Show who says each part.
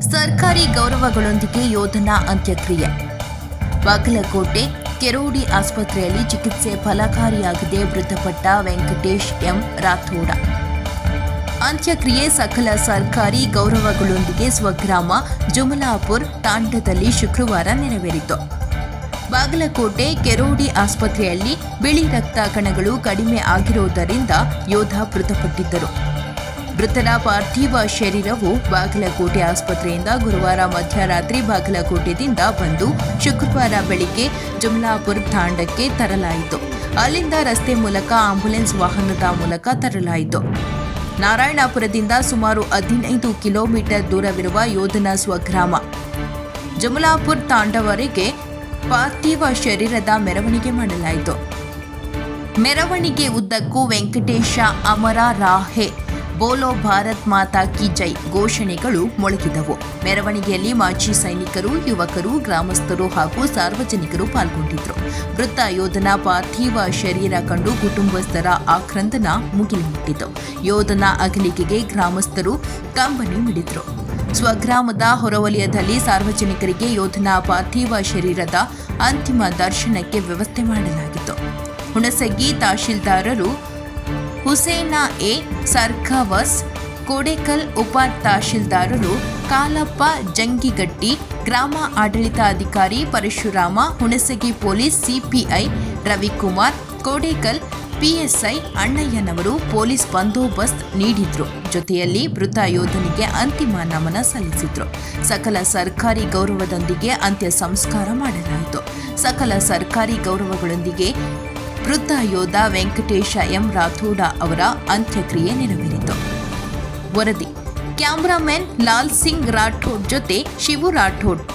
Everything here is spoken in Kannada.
Speaker 1: ಸರ್ಕಾರಿ ಗೌರವಗಳೊಂದಿಗೆ ಯೋಧನ ಅಂತ್ಯಕ್ರಿಯೆ. ಬಾಗಲಕೋಟೆ, ಕೆರೋಡಿ ಆಸ್ಪತ್ರೆಯಲ್ಲಿ ಚಿಕಿತ್ಸೆ ಫಲಕಾರಿಯಾಗಿದೆ ಮೃತಪಟ್ಟ ವೆಂಕಟೇಶ್ ಎಂ. ರಾಥೋಡ. ಅಂತ್ಯಕ್ರಿಯೆ ಸಕಲ ಸರ್ಕಾರಿ ಗೌರವಗಳೊಂದಿಗೆ ಸ್ವಗ್ರಾಮ ಜುಮಲಾಪುರ್ ತಾಂಡದಲ್ಲಿ ಶುಕ್ರವಾರ ನೆರವೇರಿತು. ಬಾಗಲಕೋಟೆ, ಕೆರೋಡಿ ಆಸ್ಪತ್ರೆಯಲ್ಲಿ ಬಿಳಿ ರಕ್ತ ಕಣಗಳು ಕಡಿಮೆ ಆಗಿರುವುದರಿಂದ ಯೋಧ ಮೃತಪಟ್ಟಿದ್ದರು. ಮೃತರ ಪಾರ್ಥಿವ ಶರೀರವು ಬಾಗಲಕೋಟೆ ಆಸ್ಪತ್ರೆಯಿಂದ ಗುರುವಾರ ಮಧ್ಯರಾತ್ರಿ ಬಾಗಲಕೋಟೆದಿಂದ ಬಂದು ಶುಕ್ರವಾರ ಬೆಳಿಗ್ಗೆ ಜುಮ್ಲಾಪುರ್ ತಾಂಡಕ್ಕೆ ತರಲಾಯಿತು. ಅಲ್ಲಿಂದ ರಸ್ತೆ ಮೂಲಕ ಆಂಬ್ಯುಲೆನ್ಸ್ ವಾಹನದ ಮೂಲಕ ತರಲಾಯಿತು. ನಾರಾಯಣಪುರದಿಂದ ಸುಮಾರು ಹದಿನೈದು ಕಿಲೋಮೀಟರ್ ದೂರವಿರುವ ಯೋಧನ ಸ್ವಗ್ರಾಮ. ಜಮಲಾಪುರ್ ತಾಂಡವರೆಗೆ ಪಾರ್ಥಿವ ಶರೀರದ ಮೆರವಣಿಗೆ ಮಾಡಲಾಯಿತು. ಮೆರವಣಿಗೆ ಉದ್ದಕ್ಕೂ ವೆಂಕಟೇಶ ಅಮರ ರಾಹೆ ಬೋಲೋ ಭಾರತ್ ಮಾತಾ ಕಿ ಜೈ ಘೋಷಣೆಗಳು ಮೊಳಗಿದವು. ಮೆರವಣಿಗೆಯಲ್ಲಿ ಮಾಜಿ ಸೈನಿಕರು, ಯುವಕರು, ಗ್ರಾಮಸ್ಥರು ಹಾಗೂ ಸಾರ್ವಜನಿಕರು ಪಾಲ್ಗೊಂಡಿದ್ದರು ಮೃತ ಯೋಧನ ಪಾರ್ಥಿವ ಶರೀರ ಕಂಡು ಕುಟುಂಬಸ್ಥರ ಆಕ್ರಂದನ ಮುಗಿಲು ಮುಟ್ಟಿತು ಯೋಧನ ಅಗಲಿಕೆಗೆ ಗ್ರಾಮಸ್ಥರು ಕಂಬನಿ ಮಿಡಿದರು. ಸ್ವಗ್ರಾಮದ ಹೊರವಲಯದಲ್ಲಿ ಸಾರ್ವಜನಿಕರಿಗೆ ಯೋಧನ ಪಾರ್ಥಿವ ಶರೀರದ ಅಂತಿಮ ದರ್ಶನಕ್ಕೆ ವ್ಯವಸ್ಥೆ ಮಾಡಲಾಗಿತ್ತು. ಹುಣಸಗಿ ತಹಶೀಲ್ದಾರರು ಹುಸೇನ ಎ ಸರ್ಖಾವಸ್ ಕೋಡೇಕಲ್ ಉಪ ತಹಶೀಲ್ದಾರರು ಕಾಲಪ್ಪ ಜಂಗಿಗಟ್ಟಿ ಗ್ರಾಮ ಆಡಳಿತಾಧಿಕಾರಿ Parashurama Hunasagi police CPI Ravikumar Kodekal PSI ಅಣ್ಣಯ್ಯನವರು police ಬಂದೋಬಸ್ತ್ ನೀಡಿದ್ರು. ಜೊತೆಯಲ್ಲಿ ಮೃತ ಯೋಧನಿಗೆ ಅಂತಿಮ ನಮನ ಸಲ್ಲಿಸಿದ್ರು. ಸಕಲ ಸರ್ಕಾರಿ ಗೌರವದೊಂದಿಗೆ ಅಂತ್ಯ ಸಂಸ್ಕಾರ ಮಾಡಲಾಯಿತು. ಸಕಲ ಸರ್ಕಾರಿ ಗೌರವಗಳೊಂದಿಗೆ ಮೃತ ಯೋಧ ವೆಂಕಟೇಶ ಎಂ ರಾಥೋಡ ಅವರ ಅಂತ್ಯಕ್ರಿಯೆ ನೆರವೇರಿತು. ವರದಿ. ಕ್ಯಾಮ್ರಾಮನ್ ಲಾಲ್ ಸಿಂಗ್ ರಾಠೋಡ್ ಜೊತೆ ಶಿವು ರಾಠೋಡ್